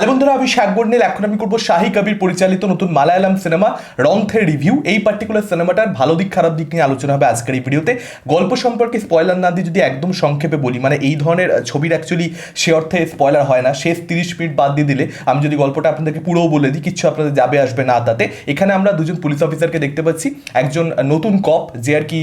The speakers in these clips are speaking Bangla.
হ্যালো বন্ধুরা, আমি শাক বর্ণিল এখন আমি করব শাহি কবির পরিচালিত নতুন মালায়ালাম সিনেমা রন্থের রিভিউ। এই পার্টিকুলার সিনেমাটার ভালো দিক, খারাপ দিক নিয়ে আলোচনা হবে আজকের এই ভিডিওতে। গল্প সম্পর্কে স্পয়লার না দিয়ে যদি একদম সংক্ষেপে বলি মানে এই ধরনের ছবির অ্যাকচুয়ালি সে অর্থে স্পয়লার হয় না। শেষ তিরিশ মিনিট বাদ দিয়ে দিলে আমি যদি গল্পটা আপনাদেরকে পুরোও বলে দিই, কিচ্ছু আপনাদের যাবে আসবে না তাতে। এখানে আমরা দুজন পুলিশ অফিসারকে দেখতে পাচ্ছি। একজন নতুন কপ যে আর কি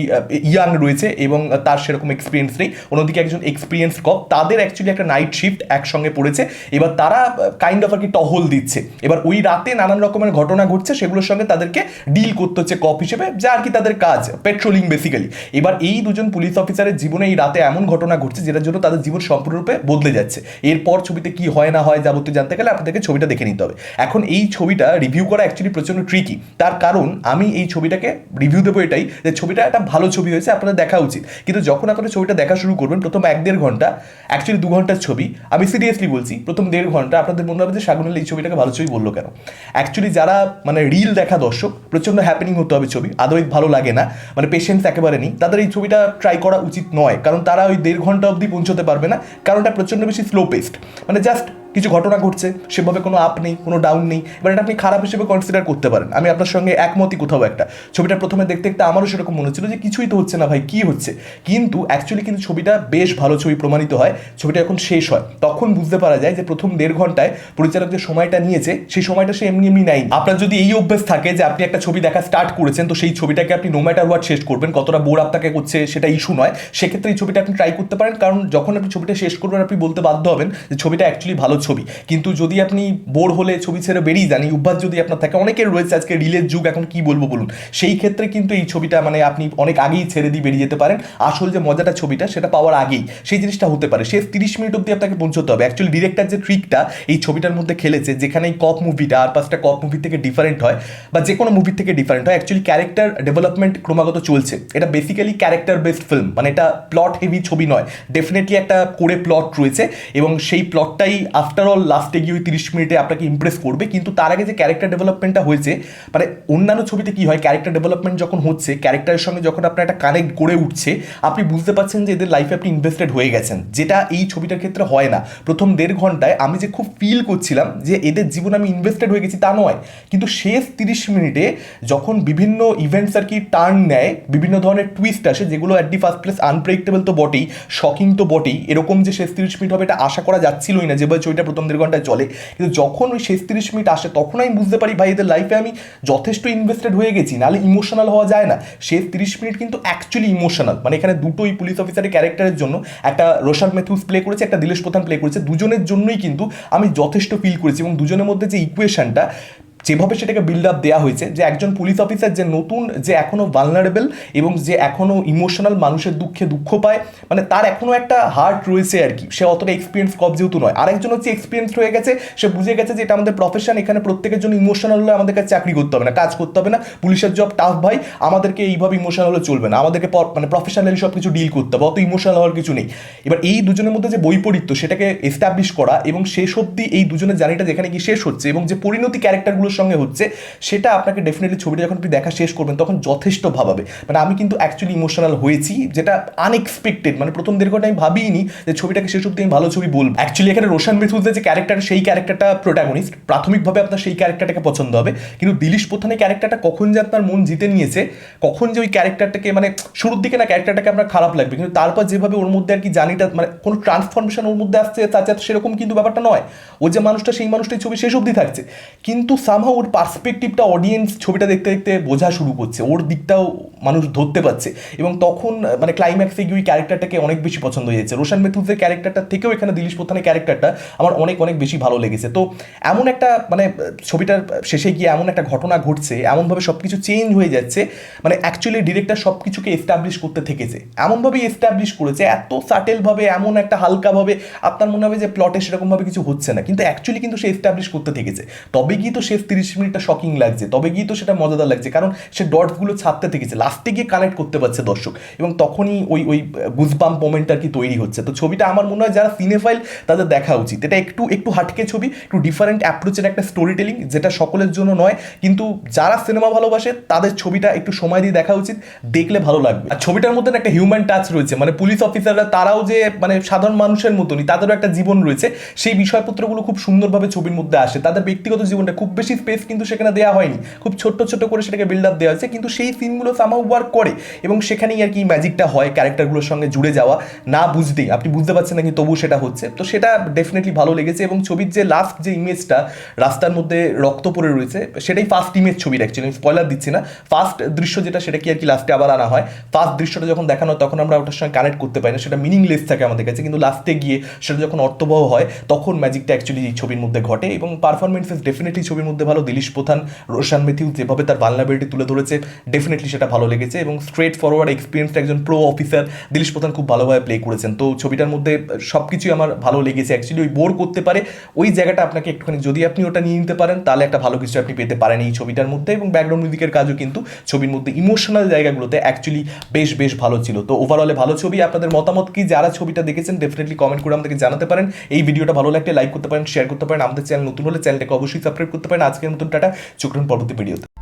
ইয়াং রয়েছে এবং তার সেরকম এক্সপিরিয়েন্স নেই। অন্যদিকে একজন এক্সপিরিয়েন্স কপ তাদের অ্যাকচুয়ালি একটা নাইট শিফট একসঙ্গে পড়েছে। এবার তারা কাইন্ড অফ আর কি টহল দিচ্ছে। এবার ওই রাতে নানান রকমের ঘটনা ঘটছে, সেগুলোর সঙ্গে তাদেরকে ডিল করতে হচ্ছে কপ হিসেবে, যা আর কি তাদের কাজ পেট্রোলিং বেসিক্যালি এবার এই দুজন পুলিশ অফিসারের জীবনে এই রাতে এমন ঘটনা ঘটছে, যেটার জন্য তাদের জীবন সম্পূর্ণরূপে বদলে যাচ্ছে। এরপর ছবিতে কি হয় না হয় যাবতীয় জানতে গেলে আপনাদেরকে ছবিটা দেখে নিতে হবে। এখন এই ছবিটা রিভিউ করা অ্যাকচুয়ালি প্রচণ্ড ট্রিকি তার কারণ, আমি এই ছবিটাকে রিভিউ দেবো এটাই, যে ছবিটা একটা ভালো ছবি হয়েছে, আপনাদের দেখা উচিত। কিন্তু যখন আপনারা ছবিটা দেখা শুরু করবেন, প্রথম এক দেড় ঘণ্টা অ্যাকচুয়ালি দু ঘণ্টার ছবি, আমি সিরিয়াসলি বলছি, প্রথম দেড় ঘণ্টা আপনাদের মনে হবে যে শাগুনের এই ছবিটাকে ভালো ছবি বলল কেন? অ্যাকচুয়ালি যারা মানে রিল দেখা দর্শক প্রচণ্ড হ্যাপেনিং হতে হবে ছবি আদৌ ভালো লাগে না। মানে পেশেন্স একেবারে নেই। তাদের এই ছবিটা ট্রাই করা উচিত নয়। কারণ তারা ওই দেড় ঘণ্টা অবধি পৌঁছতে পারবে না। কারণটা প্রচণ্ড বেশি স্লো পেস্ট মানে জাস্ট কিছু ঘটনা ঘটছে, সেভাবে কোনো আপ নেই, কোনো ডাউন নেই, এবার এটা আপনি খারাপ হিসেবে কনসিডার করতে পারেন। আমি আপনার সঙ্গে একমতই কোথাও একটা। ছবিটা প্রথমে দেখতে দেখতে আমারও সেরকম মনে হচ্ছিল যে কিছুই তো হচ্ছে না ভাই, কি হচ্ছে? কিন্তু অ্যাকচুয়ালি কিন্তু ছবিটা বেশ ভালো ছবি প্রমাণিত হয়, ছবিটা যখন শেষ হয়। তখন বুঝতে পারা যায় যে প্রথম দেড় ঘন্টায় পরিচালক যে সময়টা নিয়েছে, সেই সময়টা সে এমনি এমনি নাই আপনার যদি এই অভ্যেস থাকে যে আপনি একটা ছবি দেখা স্টার্ট করেছেন, তো সেই ছবিটাকে আপনি নো ম্যাটার ওয়াট শেষ করবেন, কতটা বোর আপনাকে করছে সেটা ইস্যু নয়। সেক্ষেত্রে এই ছবিটা আপনি ট্রাই করতে পারেন, কারণ যখন আপনি ছবিটা শেষ করবেন, আপনি বলতে বাধ্য হবেন যে ছবিটা অ্যাকচুয়ালি ভালো ছবি। কিন্তু যদি আপনি বোর হলে ছবি ছেড়ে বেরিয়ে যান, এই অভ্যাস যদি আপনার থাকে, অনেকের রয়েছে আজকে রিলের যুগ, এখন কি বলব বলুন? সেই ক্ষেত্রে কিন্তু এই ছবিটা মানে আপনি অনেক আগেই ছেড়ে দিয়ে বেরিয়ে যেতে পারেন। আসল যে মজাটা ছবিটা, সেটা পাওয়ার আগেই। সেই জিনিসটা হতে পারে। সে তিরিশ মিনিট অব্দি আপনাকে পৌঁছতে হবে। অ্যাকচুয়ালি ডিরেক্টর যে ট্রিকটা এই ছবিটার মধ্যে খেলেছে, যেখানে এই কপ মুভিটা আর পাঁচটা কপ মুভি থেকে ডিফারেন্ট হয়, বা যে কোনো মুভি থেকে ডিফারেন্ট হয়। অ্যাকচুয়ালি ক্যারেক্টার ডেভেলপমেন্ট ক্রমাগত চলছে। এটা বেসিক্যালি ক্যারেক্টার বেসড ফিল্ম মানে এটা প্লট হেভি ছবি নয়। ডেফিনেটলি একটা করে প্লট রয়েছে, এবং সেই প্লটটাই আফটার অল লাস্টে গিয়ে ওই তিরিশ মিনিটে আপনাকে ইমপ্রেস করবে। কিন্তু তার আগে যে ক্যারেক্টার ডেভেলপমেন্টটা হয়েছে মানে অন্যান্য ছবিতে কি হয় ক্যারেক্টার ডেভেলপমেন্ট যখন হচ্ছে ক্যারেক্টারের সঙ্গে যখন আপনার একটা কানেক্ট গড়ে উঠছে, আপনি বুঝতে পারছেন যে এদের লাইফে আপনি ইনভেস্টেড হয়ে গেছেন। যেটা এই ছবিটার ক্ষেত্রে হয় না। প্রথম দেড় ঘন্টায় আমি যে খুব ফিল করছিলাম যে এদের জীবনে আমি ইনভেস্টেড হয়ে গেছি তা নয়। কিন্তু শেষ তিরিশ মিনিটে যখন বিভিন্ন ইভেন্টস আর কি টার্ন নেয়, বিভিন্ন ধরনের টুইস্ট আসে, যেগুলো at the first place unpredictable তো বটেই শকিং তো বটেই, এরকম যে শেষ তিরিশ মিনিট হবে এটা আশা করা যাচ্ছিলই না, যে যেভাবে ছবিটা প্রথম দেড় ঘন্টায় চলে। কিন্তু যখন ওই শেষ তিরিশ মিনিট আসে, তখন আমি বুঝতে পারি, ভাই, এদের লাইফে আমি যথেষ্ট ইনভেস্টেড হয়ে গেছি। নাহলে ইমোশনাল হওয়া যায় না। শেষ তিরিশ মিনিট কিন্তু অ্যাকচুয়ালি ইমোশনাল মানে এখানে দুটোই পুলিশ অফিসারের ক্যারেক্টারের জন্য একটা রোশান মেথুস প্লে করেছে, একটা দিলেশ প্রধান প্লে করেছে। দুজনের জন্যই কিন্তু আমি যথেষ্ট ফিল করেছি এবং দুজনের মধ্যে যে ইকুয়েশনটা যেভাবে সেটাকে বিল্ড আপ দেওয়া হয়েছে, যে একজন পুলিশ অফিসার যে নতুন, যে এখনও ভালনারেবল এবং যে এখনও ইমোশনাল মানুষের দুঃখে দুঃখ পায় মানে তার এখনও একটা হার্ট রয়েছে আর কি। সে অতটা এক্সপিরিয়েন্স কব যেহেতু নয়। আরেকজন হচ্ছে এক্সপিরিয়েন্স হয়ে গেছে, সে বুঝে গেছে যে এটা আমাদের প্রফেশন এখানে প্রত্যেকের জন্য ইমোশনাল হলে আমাদের কাছে চাকরি করতে হবে না, কাজ করতে হবে না, পুলিশের জব টাফ ভাই, আমাদেরকে এইভাবে ইমোশনাল হলে চলবে না, আমাদেরকে মানে প্রফেশনালি সব কিছু ডিল করতে হবে, অত ইমোশনাল হওয়ার কিছু নেই। এবার এই দুজনের মধ্যে যে বৈপরীত্য, সেটাকে এস্টাবলিশ করা এবং শেষ অবধি এই দুজনের জার্নিটা যেখানে কি শেষ হচ্ছে এবং যে পরিণতি ক্যারেক্টারগুলোর সঙ্গে হচ্ছে, সেটা আপনাকে ডেফিনেটলি ছবিটা যখন আপনি দেখা শেষ করবেন, তখন যথেষ্ট ভাবাবে। মানে আমি কিন্তু অ্যাকচুয়ালি ইমোশনাল হয়েছি, যেটা আনএক্সপেক্টেড মানে প্রথম দেড় ঘণ্টা আমি ভাবিনি যে ছবিটাকে শেষ অব্দি আমি ভালো ছবি বলব। অ্যাকচুয়ালি এখানে রোশন মেথুজের যে ক্যারেক্টার সেই ক্যারেক্টারটা প্রোটাগনিস্ট প্রাথমিকভাবে আপনার সেই ক্যারেক্টারটাকে পছন্দ হবে। কিন্তু দিলীশ প্রধানের ক্যারেক্টারটা কখন যে আপনার মন জিতে নিয়েছে, কখন যে ওই ক্যারেক্টারটাকে মানে শুরুর দিকে না ক্যারেক্টারটাকে আপনার খারাপ লাগবে, কিন্তু তারপর যেভাবে ওর মধ্যে আর কি জানিটা মানে কোনো ট্রান্সফরমেশন ওর মধ্যে আসছে, তার সেরকম কিন্তু ব্যাপারটা নয়। ও যে মানুষটা, সেই মানুষটাই ছবি শেষ অবধি থাকছে। কিন্তু সামহা ওর পার্সপেক্টিভটা অডিয়েন্স ছবিটা দেখতে দেখতে বোঝা শুরু করছে, ওর দিকটাও মানুষ ধরতে পারছে। এবং তখন মানে ক্লাইম্যাক্সে গিয়ে ওই ক্যারেক্টারটাকে অনেক বেশি পছন্দ হয়ে যাচ্ছে। রোশন মেথুজের ক্যারেক্টারটা থেকেও এখানে দিলীশ প্রধানের ক্যারেক্টারটা আমার অনেক অনেক বেশি ভালো লেগেছে। তো এমন একটা মানে ছবিটার শেষে গিয়ে এমন একটা ঘটনা ঘটছে, এমনভাবে সব কিছু চেঞ্জ হয়ে যাচ্ছে মানে অ্যাকচুয়ালি ডিরেক্টর সব কিছুকে এস্টাবলিশ করতে থেকেছে। এমনভাবেই এস্টাবলিশ করেছে, এত সাটেলভাবে এমন একটা হালকাভাবে আপনার মনে হবে যে প্লটে সেরকমভাবে কিছু হচ্ছে না। কিন্তু অ্যাকচুয়ালি কিন্তু সে এস্টাবলিশ করতে থেকেছে। তবে গিয়ে তো শেষ তিরিশ মিনিটটা শকিং লাগছে। তবে গিয়ে তো সেটা মজাদার লাগছে, কারণ সে ডটসগুলো ছাড়তে থেকেছে। লাস্টে গিয়ে কানেক্ট করতে পারছে দর্শক। এবং তখনই ওই ওই গুজবাম মোমেন্ট আর কি তৈরি হচ্ছে। তো ছবিটা আমার মনে হয় যারা সিনেফাইল তাদের দেখা উচিত। এটা একটু একটু হাটকে ছবি, একটু ডিফারেন্ট অ্যাপ্রোচের একটা স্টোরি টেলিং যেটা সকলের জন্য নয়। কিন্তু যারা সিনেমা ভালোবাসে, তাদের ছবিটা একটু সময় দিয়ে দেখা উচিত, দেখলে ভালো লাগবে। আর ছবিটার মধ্যে একটা হিউম্যান টাচ রয়েছে। মানে পুলিশ অফিসাররা তারাও যে মানে সাধারণ মানুষের মতনই, তাদেরও একটা জীবন রয়েছে। সেই বিষয়পত্রগুলো খুব সুন্দরভাবে ছবির মধ্যে আসে। তাদের ব্যক্তিগত জীবনটা খুব বেশি স্পেস কিন্তু সেখানে দেওয়া হয়নি। খুব ছোট্ট ছোট্ট করে সেটাকে বিল্ড আপ দেওয়া হয়েছে, কিন্তু সেই সিনগুলো সামাও ওয়ার্ক করে। এবং সেখানেই আর কি ম্যাজিকটা হয় ক্যারেক্টারগুলোর সঙ্গে জুড়ে যাওয়া। না বুঝতেই, আপনি বুঝতে পারছেন না কি তবু সেটা হচ্ছে। তো সেটা ডেফিনেটলি ভালো লেগেছে এবং ছবির যে লাস্ট যে ইমেজটা রাস্তার মধ্যে রক্ত পড়ে রয়েছে, সেটাই ফার্স্ট ইমেজ ছবির অ্যাকচুয়ালি স্পয়লার দিচ্ছি না। ফার্স্ট দৃশ্য যেটা, সেটা কি আর কি লাস্টে আবার আনা হয়? ফার্স্ট দৃশ্যটা যখন দেখানো তখন আমরা ওটার সঙ্গে কানেক্ট করতে পারি না, সেটা মিনিংলেস থাকে আমাদের কাছে। কিন্তু লাস্টে গিয়ে সেটা যখন অর্থবহ হয়, তখন ম্যাজিকটা অ্যাকচুয়ালি ছবির মধ্যে ঘটে এবং পারফরমেন্সেস ডেফিনেটলি ছবির মধ্যে ভালো দিলীশ প্রধান, রোশান মেথিউ যেভাবে তার ভালনাবিলিটি তুলে ধরেছে ডেফিনেটলি সেটা ভালো লেগেছে এবং স্ট্রেট ফরওয়ার্ড এক্সপিরিয়েন্সড একজন প্রো অফিসার দিলীশ প্রধান খুব ভালোভাবে প্লে করেছেন। তো ছবিটার মধ্যে সব কিছুই আমার ভালো লেগেছে। অ্যাকচুয়ালি ওই বোর করতে পারে, ওই জায়গাটা আপনাকে একটুখানি যদি আপনি ওটা নিয়ে নিতে পারেন, তাহলে একটা ভালো কিছু আপনি পেতে পারেন এই ছবিটার মধ্যে এবং ব্যাকগ্রাউন্ড মিউজিকের কাজও কিন্তু ছবির মধ্যে ইমোশনাল জায়গাগুলোতে অ্যাকচুয়ালি বেশ বেশ ভালো ছিল। তো ওভারঅলে ভালো ছবি। আপনাদের মতামত কি? যারা ছবিটা দেখেছেন ডেফিনেটলি কমেন্ট করে আমাদেরকে জানাতে পারেন। এই ভিডিওটা ভালো লাগলে লাইক করতে পারেন শেয়ার করতে পারেন। আমাদের চ্যানেল নতুন হলে চ্যানেলটাকে অবশ্যই সাবস্ক্রাইব করতে পারেন। আজকের মতন টাটা চোখ পরবর্তী ভিডিওতে